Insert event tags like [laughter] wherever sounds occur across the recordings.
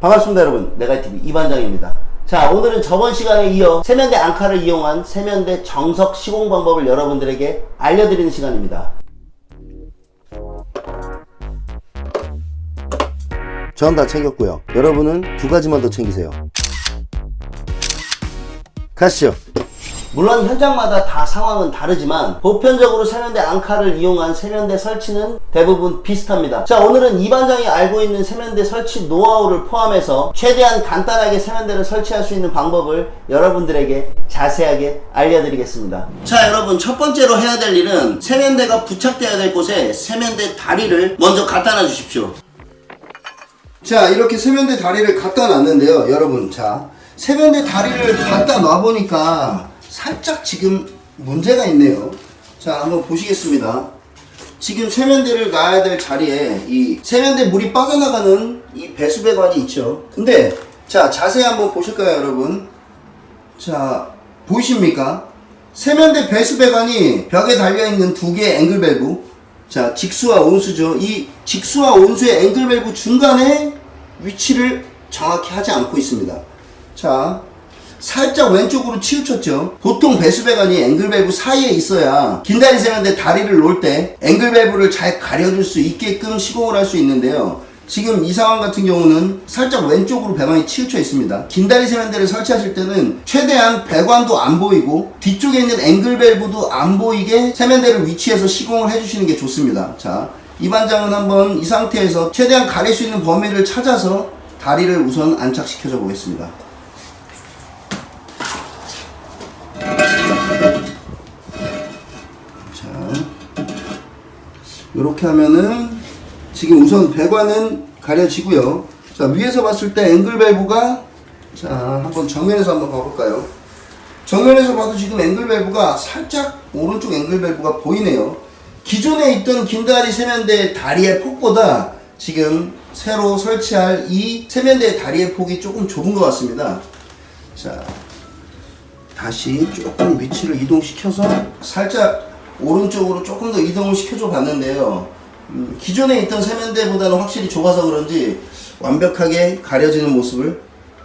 반갑습니다 여러분. 내가TV 이반장입니다. 자 오늘은 저번 시간에 이어 세면대 앙카를 이용한 세면대 정석 시공 방법을 여러분들에게 알려드리는 시간입니다. 전 다 챙겼고요. 여러분은 두 가지만 더 챙기세요. 가시죠 물론 현장마다 다 상황은 다르지만 보편적으로 세면대 앙카를 이용한 세면대 설치는 대부분 비슷합니다. 자 오늘은 이 반장이 알고 있는 세면대 설치 노하우를 포함해서 최대한 간단하게 세면대를 설치할 수 있는 방법을 여러분들에게 자세하게 알려드리겠습니다. 자 여러분 첫 번째로 해야 될 일은 세면대가 부착되어야 될 곳에 세면대 다리를 먼저 갖다 놔 주십시오. 자 이렇게 세면대 다리를 갖다 놨는데요 여러분 자 세면대 다리를 갖다 놔보니까 살짝 지금 문제가 있네요. 자 한번 보시겠습니다. 지금 세면대를 놔야 될 자리에 이 세면대 물이 빠져나가는 이 배수배관이 있죠. 근데 자 자세히 한번 보실까요 여러분? 자 보이십니까? 세면대 배수배관이 벽에 달려있는 두 개의 앵글 밸브 자 직수와 온수죠. 이 직수와 온수의 앵글 밸브 중간에 위치를 정확히 하지 않고 있습니다. 자 살짝 왼쪽으로 치우쳤죠 보통 배수배관이 앵글 밸브 사이에 있어야 긴다리 세면대 다리를 놓을 때 앵글 밸브를 잘 가려줄 수 있게끔 시공을 할 수 있는데요 지금 이 상황 같은 경우는 살짝 왼쪽으로 배관이 치우쳐 있습니다. 긴다리 세면대를 설치하실 때는 최대한 배관도 안 보이고 뒤쪽에 있는 앵글 밸브도 안 보이게 세면대를 위치해서 시공을 해주시는 게 좋습니다. 자, 이 반장은 한번 이 상태에서 최대한 가릴 수 있는 범위를 찾아서 다리를 우선 안착시켜줘 보겠습니다. 이렇게 하면은 지금 우선 배관은 가려지고요. 자 위에서 봤을 때 앵글 밸브가 자 한번 정면에서 한번 봐볼까요? 정면에서 봐도 지금 앵글 밸브가 살짝 오른쪽 앵글 밸브가 보이네요. 기존에 있던 긴다리 세면대 다리의 폭보다 지금 새로 설치할 이 세면대 다리의 폭이 조금 좁은 것 같습니다. 자 다시 조금 위치를 이동시켜서 살짝 오른쪽으로 조금 더 이동을 시켜줘 봤는데요. 음, 기존에 있던 세면대보다는 확실히 좁아서 그런지 완벽하게 가려지는 모습을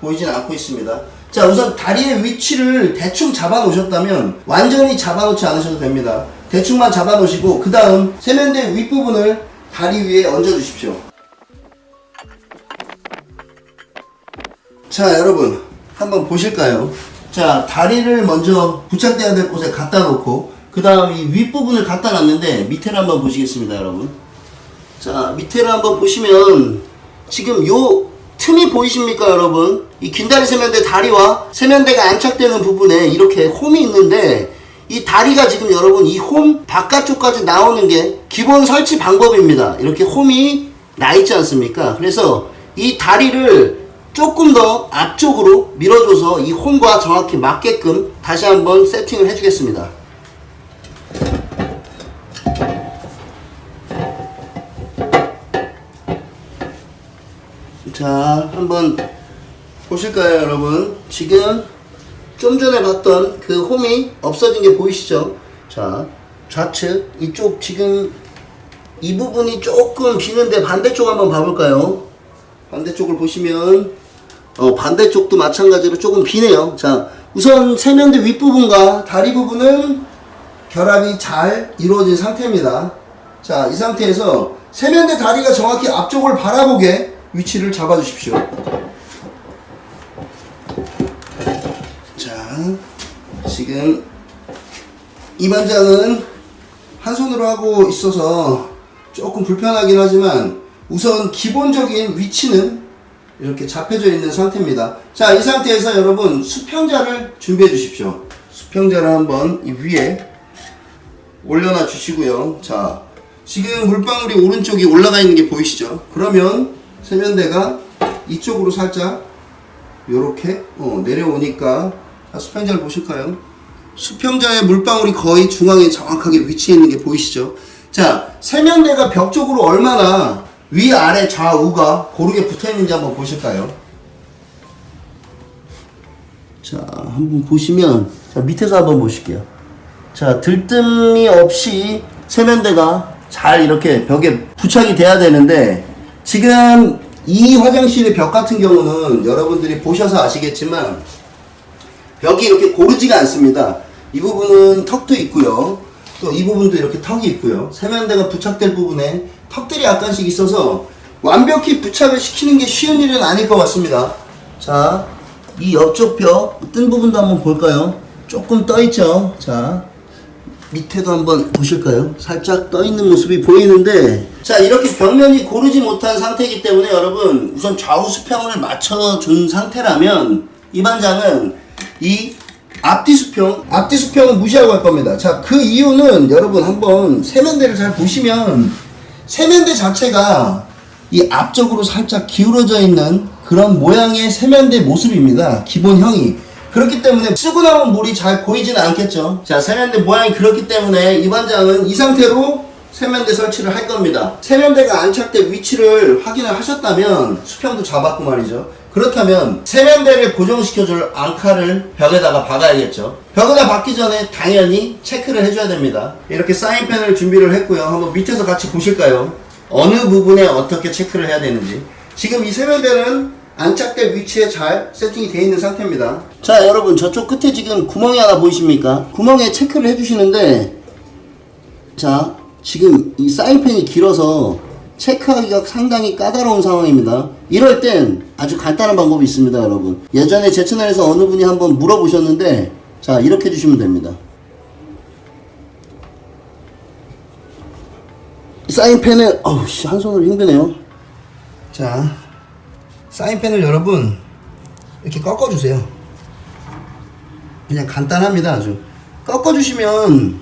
보이진 않고 있습니다. 자, 우선 다리의 위치를 대충 잡아 놓으셨다면 완전히 잡아 놓지 않으셔도 됩니다. 대충만 잡아 놓으시고 그 다음 세면대 윗부분을 다리 위에 얹어 주십시오. 자, 여러분 한번 보실까요? 자, 다리를 먼저 부착돼야 될 곳에 갖다 놓고 그 다음 이 윗부분을 갖다 놨는데 밑에를 한번 보시겠습니다, 여러분. 자, 밑에를 한번 보시면 지금 요 틈이 보이십니까, 여러분? 이 긴다리 세면대 다리와 세면대가 안착되는 부분에 이렇게 홈이 있는데 이 다리가 지금 여러분 이 홈 바깥쪽까지 나오는 게 기본 설치 방법입니다. 이렇게 홈이 나 있지 않습니까? 그래서 이 다리를 조금 더 앞쪽으로 밀어줘서 이 홈과 정확히 맞게끔 다시 한번 세팅을 해주겠습니다. 자, 한번 보실까요, 여러분? 지금 좀 전에 봤던 그 홈이 없어진 게 보이시죠? 자, 좌측 이쪽 지금 이 부분이 조금 비는데 반대쪽 한번 봐볼까요? 반대쪽을 보시면 어, 반대쪽도 마찬가지로 조금 비네요. 자, 우선 세면대 윗부분과 다리 부분은 결합이 잘 이루어진 상태입니다. 자, 이 상태에서 세면대 다리가 정확히 앞쪽을 바라보게 위치를 잡아 주십시오. 자, 지금 이 반장은 한 손으로 하고 있어서 조금 불편하긴 하지만 우선 기본적인 위치는 이렇게 잡혀져 있는 상태입니다. 자, 이 상태에서 여러분 수평자를 준비해 주십시오. 수평자를 한번 이 위에 올려놔 주시고요. 자, 지금 물방울이 오른쪽에 올라가 있는 게 보이시죠? 그러면 세면대가 이쪽으로 살짝 요렇게 어, 내려오니까 자, 수평자를 보실까요? 수평자의 물방울이 거의 중앙에 정확하게 위치해 있는 게 보이시죠? 자, 세면대가 벽 쪽으로 얼마나 위, 아래, 좌우가 고르게 붙어 있는지 한번 보실까요? 자, 한번 보시면 자, 밑에서 한번 보실게요. 자, 들뜸이 없이 세면대가 잘 이렇게 벽에 부착이 돼야 되는데 지금 이 화장실의 벽 같은 경우는 여러분들이 보셔서 아시겠지만 벽이 이렇게 고르지가 않습니다. 이 부분은 턱도 있고요. 또 이 부분도 이렇게 턱이 있고요. 세면대가 부착될 부분에 턱들이 약간씩 있어서 완벽히 부착을 시키는 게 쉬운 일은 아닐 것 같습니다. 자, 이 옆쪽 벽 뜬 부분도 한번 볼까요? 조금 떠 있죠. 자, 밑에도 한번 보실까요? 살짝 떠 있는 모습이 보이는데. 자 이렇게 벽면이 고르지 못한 상태이기 때문에 여러분 우선 좌우 수평을 맞춰준 상태라면 이 반장은 이 앞뒤 수평 앞뒤 수평은 무시하고 할 겁니다. 자 그 이유는 여러분 한번 세면대를 잘 보시면 세면대 자체가 이 앞쪽으로 살짝 기울어져 있는 그런 모양의 세면대 모습입니다. 기본형이 그렇기 때문에 쓰고 남은 물이 잘 보이지는 않겠죠. 자, 세면대 모양이 그렇기 때문에 이 반장은 이 상태로 세면대 설치를 할 겁니다. 세면대가 안착된 위치를 확인을 하셨다면 수평도 잡았고 말이죠. 그렇다면 세면대를 고정시켜줄 앙카를 벽에다가 박아야겠죠. 벽에다 박기 전에 당연히 체크를 해줘야 됩니다. 이렇게 사인펜을 준비를 했고요. 한번 밑에서 같이 보실까요? 어느 부분에 어떻게 체크를 해야 되는지. 지금 이 세면대는 안착될 위치에 잘 세팅이 되어 있는 상태입니다. 자, 여러분 저쪽 끝에 지금 구멍이 하나 보이십니까? 구멍에 체크를 해주시는데 자, 지금 이 사인펜이 길어서 체크하기가 상당히 까다로운 상황입니다. 이럴 땐 아주 간단한 방법이 있습니다, 여러분. 예전에 제 채널에서 어느 분이 한번 물어보셨는데 자, 이렇게 해주시면 됩니다. 사인펜을 어우 씨, 한 손으로 힘드네요. 자, 사인펜을 여러분 이렇게 꺾어주세요. 그냥 간단합니다, 아주. 꺾어주시면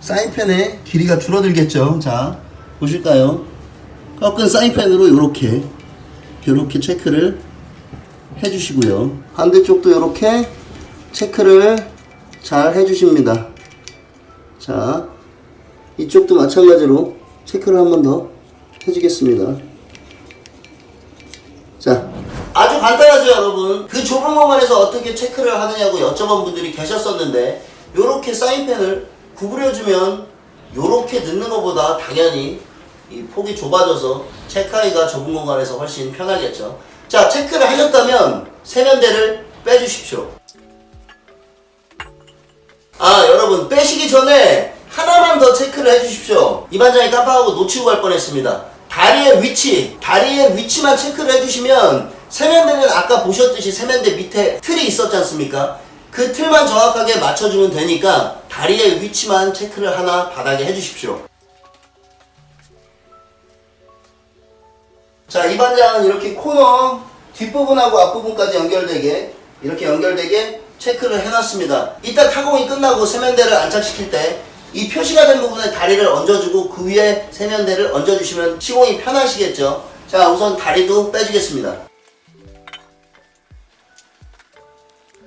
사인펜의 길이가 줄어들겠죠. 자, 보실까요? 꺾은 사인펜으로 이렇게 이렇게 체크를 해주시고요. 반대쪽도 이렇게 체크를 잘 해주십니다. 자, 이쪽도 마찬가지로 체크를 한 번 더 해주겠습니다. 자, 간단하죠, 여러분. 그 좁은 공간에서 어떻게 체크를 하느냐고 여쭤본 분들이 계셨었는데, 요렇게 사인펜을 구부려주면, 요렇게 넣는 것보다 당연히 이 폭이 좁아져서 체크하기가 좁은 공간에서 훨씬 편하겠죠. 자, 체크를 하셨다면, 세면대를 빼주십시오. 아, 여러분, 빼시기 전에 하나만 더 체크를 해주십시오. 이 반장이 깜빡하고 놓치고 갈 뻔했습니다. 다리의 위치, 다리의 위치만 체크를 해주시면 세면대는 아까 보셨듯이 세면대 밑에 틀이 있었지 않습니까? 그 틀만 정확하게 맞춰주면 되니까 다리의 위치만 체크를 하나 바닥에 해주십시오. 자, 이 반장은 이렇게 코너 뒷부분하고 앞부분까지 연결되게 이렇게 연결되게 체크를 해놨습니다. 이따 타공이 끝나고 세면대를 안착시킬 때 이 표시가 된 부분에 다리를 얹어주고 그 위에 세면대를 얹어주시면 시공이 편하시겠죠. 자, 우선 다리도 빼주겠습니다.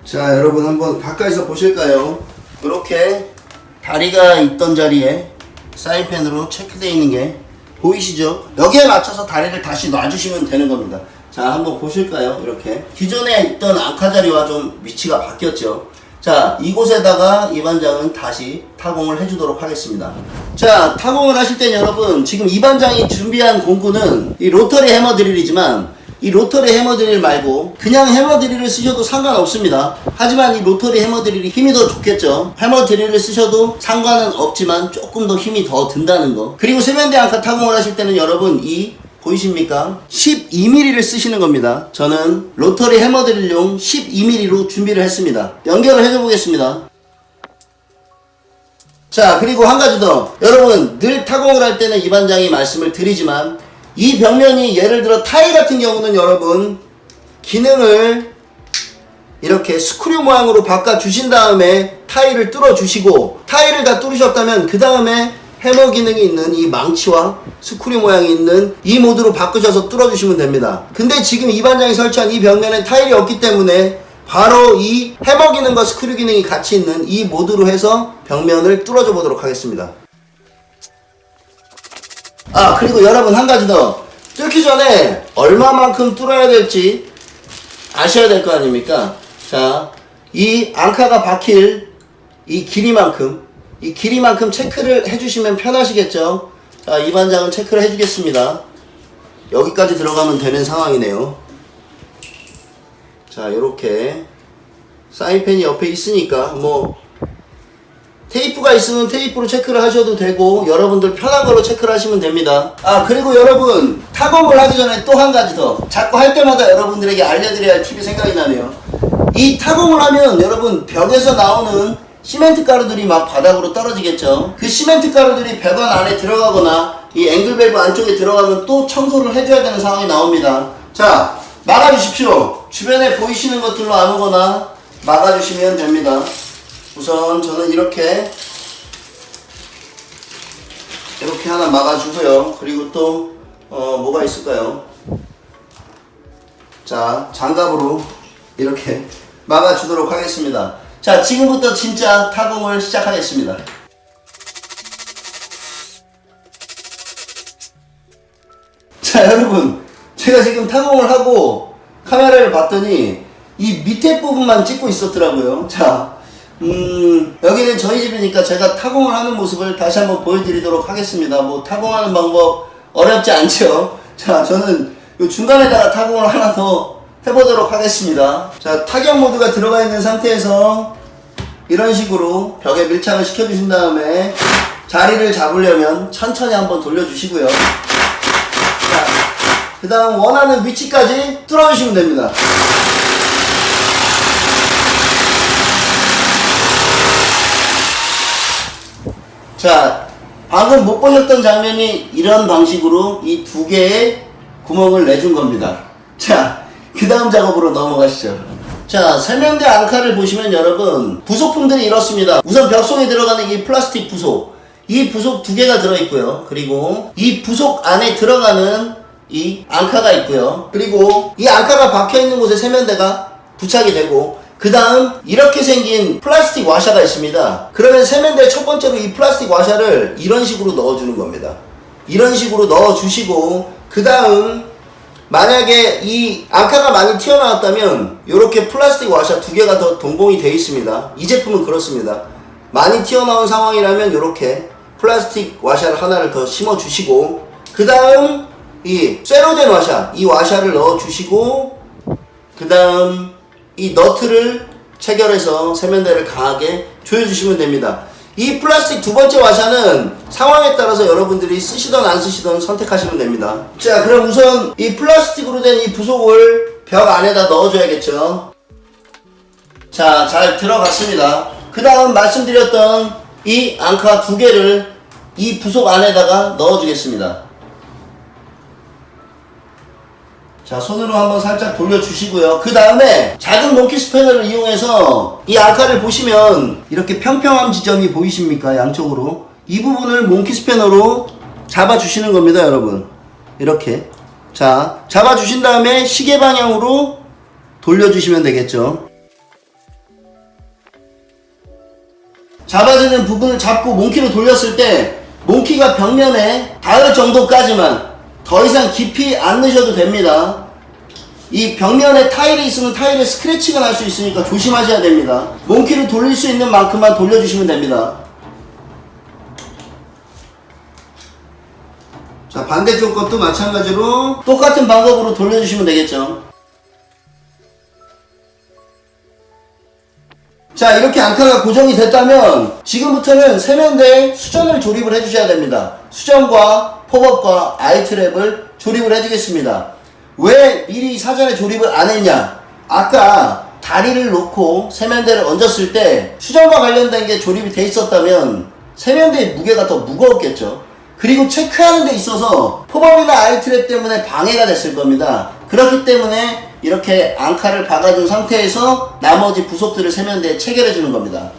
자, 여러분 한번 가까이서 보실까요? 이렇게 다리가 있던 자리에 사인펜으로 체크되어 있는 게 보이시죠? 여기에 맞춰서 다리를 다시 놔주시면 되는 겁니다. 자, 한번 보실까요? 이렇게. 기존에 있던 앙카 자리와 좀 위치가 바뀌었죠. 자, 이곳에다가 이 반장은 다시 타공을 해주도록 하겠습니다. 자, 타공을 하실 땐 여러분, 지금 이 반장이 준비한 공구는 이 로터리 해머 드릴이지만, 이 로터리 해머 드릴 말고 그냥 해머 드릴을 쓰셔도 상관없습니다. 하지만 이 로터리 해머 드릴이 힘이 더 좋겠죠. 해머 드릴을 쓰셔도 상관은 없지만 조금 더 힘이 더 든다는 거. 그리고 세면대 앙카 타공을 하실 때는 여러분 이 보이십니까? 12mm를 쓰시는 겁니다. 저는 로터리 해머 드릴용 12mm로 준비를 했습니다. 연결을 해줘 보겠습니다. 자, 그리고 한 가지 더. 여러분, 늘 타공을 할 때는 이 반장이 말씀을 드리지만, 이 벽면이 예를 들어 타일 같은 경우는 여러분, 기능을 이렇게 스크류 모양으로 바꿔 주신 다음에 타일을 뚫어 주시고, 타일을 다 뚫으셨다면, 그 다음에 해머 기능이 있는 이 망치와 스크류 모양이 있는 이 모드로 바꾸셔서 뚫어 주시면 됩니다. 근데 지금 이 반장이 설치한 이 벽면엔 타일이 없기 때문에 바로 이 해머 기능과 스크류 기능이 같이 있는 이 모드로 해서 벽면을 뚫어줘 보도록 하겠습니다. 아 그리고 여러분 한 가지 더 뚫기 전에 얼마만큼 뚫어야 될지 아셔야 될 거 아닙니까? 자, 이 앙카가 박힐 이 길이만큼 이 길이만큼 체크를 해주시면 편하시겠죠? 자, 이 반장은 체크를 해주겠습니다. 여기까지 들어가면 되는 상황이네요. 자, 요렇게 사인펜이 옆에 있으니까 뭐 테이프가 있으면 테이프로 체크를 하셔도 되고 여러분들 편한 걸로 체크를 하시면 됩니다. 아 그리고 여러분 타공을 하기 전에 또 한 가지 더 자꾸 할 때마다 여러분들에게 알려드려야 할 팁이 생각이 나네요. 이 타공을 하면 여러분 벽에서 나오는 시멘트 가루들이 막 바닥으로 떨어지겠죠. 그 시멘트 가루들이 배관 안에 들어가거나 이 앵글 밸브 안쪽에 들어가면 또 청소를 해줘야 되는 상황이 나옵니다. 자 막아주십시오. 주변에 보이시는 것들로 아무거나 막아주시면 됩니다. 우선 저는 이렇게 이렇게 하나 막아주고요. 그리고 또 어, 뭐가 있을까요? 자 장갑으로 이렇게 [laughs] 막아주도록 하겠습니다. 자 지금부터 진짜 타공을 시작하겠습니다. 자 여러분 제가 지금 타공을 하고 카메라를 봤더니 이 밑에 부분만 찍고 있었더라고요 자 음, 여기는 저희 집이니까 제가 타공을 하는 모습을 다시 한번 보여드리도록 하겠습니다. 뭐 타공하는 방법 어렵지 않죠? 자 저는 요 중간에다가 타공을 하나 더 해보도록 하겠습니다. 자 타격 모드가 들어가 있는 상태에서 이런 식으로 벽에 밀착을 시켜주신 다음에 자리를 잡으려면 천천히 한번 돌려주시고요. 자, 그 다음 원하는 위치까지 뚫어주시면 됩니다. 자, 방금 못 보셨던 장면이 이런 방식으로 이 두 개의 구멍을 내준 겁니다. 자, 그 다음 작업으로 넘어가시죠. 자, 세면대 앙카를 보시면 여러분, 부속품들이 이렇습니다. 우선 벽속에 들어가는 이 플라스틱 부속. 이 부속 두 개가 들어있고요. 그리고 이 부속 안에 들어가는 이 앙카가 있고요. 그리고 이 앙카가 박혀있는 곳에 세면대가 부착이 되고 그 다음 이렇게 생긴 플라스틱 와샤가 있습니다. 그러면 세면대 첫 번째로 이 플라스틱 와샤를 이런 식으로 넣어주는 겁니다. 이런 식으로 넣어주시고 그 다음 만약에 이 앙카가 많이 튀어나왔다면 이렇게 플라스틱 와샤 두 개가 더 동봉이 되어 있습니다. 이 제품은 그렇습니다. 많이 튀어나온 상황이라면 이렇게 플라스틱 와샤를 하나를 더 심어 주시고 그 다음 이 쇠로 된 와샤 이 와샤를 넣어 주시고 그 다음 이 너트를 체결해서 세면대를 강하게 조여주시면 됩니다. 이 플라스틱 두 번째 와샤는 상황에 따라서 여러분들이 쓰시던 안 쓰시던 선택하시면 됩니다. 자, 그럼 우선 이 플라스틱으로 된 이 부속을 벽 안에다 넣어줘야겠죠. 자, 잘 들어갔습니다. 그 다음 말씀드렸던 이 앙카 두 개를 이 부속 안에다가 넣어주겠습니다. 자, 손으로 한번 살짝 돌려주시고요. 그 다음에 작은 몽키 스패너를 이용해서 이 앙카를 보시면 이렇게 평평한 지점이 보이십니까? 양쪽으로. 이 부분을 몽키 스패너로 잡아주시는 겁니다, 여러분. 이렇게. 자, 잡아주신 다음에 시계 방향으로 돌려주시면 되겠죠. 잡아주는 부분을 잡고 몽키로 돌렸을 때 몽키가 벽면에 닿을 정도까지만 더 이상 깊이 안 넣으셔도 됩니다. 이 벽면에 타일이 있으면 타일에 스크래치가 날 수 있으니까 조심하셔야 됩니다. 몽키를 돌릴 수 있는 만큼만 돌려주시면 됩니다. 자, 반대쪽 것도 마찬가지로 똑같은 방법으로 돌려주시면 되겠죠. 자 이렇게 앙카가 고정이 됐다면 지금부터는 세면대에 수전을 조립을 해주셔야 됩니다. 수전과 팝업과 아이트랩을 조립을 해주겠습니다. 왜 미리 사전에 조립을 안 했냐? 아까 다리를 놓고 세면대를 얹었을 때 수전과 관련된 게 조립이 돼 있었다면 세면대의 무게가 더 무거웠겠죠. 그리고 체크하는 데 있어서 팝업이나 아이트랩 때문에 방해가 됐을 겁니다. 그렇기 때문에 이렇게 앙카를 박아준 상태에서 나머지 부속들을 세면대에 체결해 주는 겁니다.